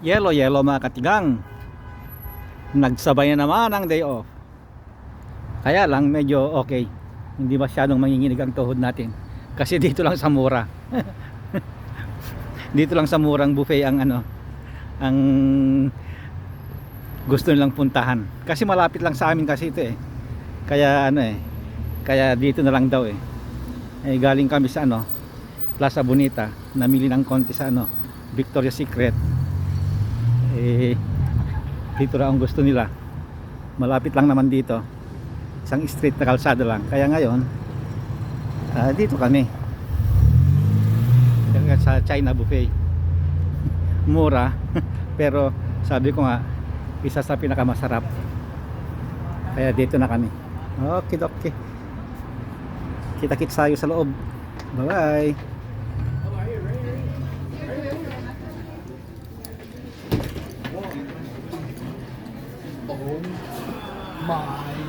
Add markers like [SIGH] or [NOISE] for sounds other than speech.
Yellow, yellow mga katigang. Nagsabay na naman ang day off. Kaya lang medyo okay. Hindi masyadong manginginig ang tuhod natin. Kasi dito lang sa mura. [LAUGHS] dito lang sa murang buffet ang ano ang gusto nilang puntahan. Kasi malapit lang sa amin kasi ito eh. Kaya ano eh. Kaya dito na lang daw eh. Eh galing kami sa ano Plaza Bonita. Namili ng konti sa ano Victoria's Secret. Eh dito lang ang gusto nila. Malapit lang naman dito. Isang street na kalsada lang. Kaya ngayon ah, dito kami. Sa China buffet. [LAUGHS] Mura. [LAUGHS] Pero sabi ko nga isa sa pinakamasarap. Kaya dito na kami. Okay, okay. Kita-kits tayo sa loob. Bye-bye. Oh my